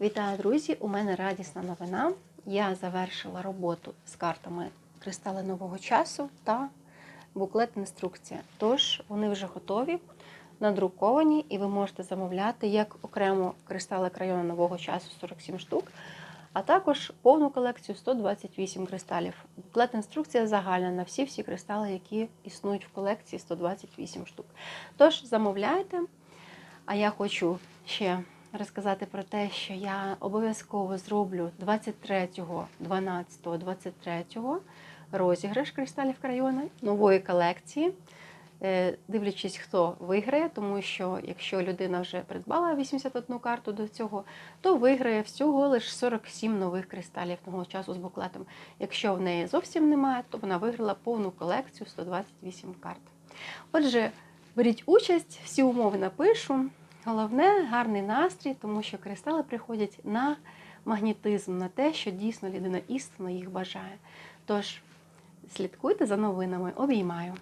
Вітаю, друзі! У мене радісна новина. Я завершила роботу з картами кристали нового часу та буклет інструкція. Тож вони вже готові, надруковані, і ви можете замовляти як окремо кристали крайону нового часу 47 штук, а також повну колекцію 128 кристалів. Буклет інструкція загальна на всі всі кристали, які існують в колекції 128 штук. Тож замовляйте. А я хочу ще розказати про те, що я обов'язково зроблю 23, 12, 23 розіграш кристалів крайони нової колекції. Е, Дивлячись, хто виграє, тому що якщо людина вже придбала 81 карту до цього, то виграє всього лише 47 нових кристалів того часу з буклетом. Якщо в неї зовсім немає, то вона виграла повну колекцію 128 карт. Отже, беріть участь, всі умови напишу. Головне гарний настрій, тому що кристали приходять на магнітизм, на те, що дійсно людина істинно їх бажає. Тож слідкуйте за новинами, обіймаю.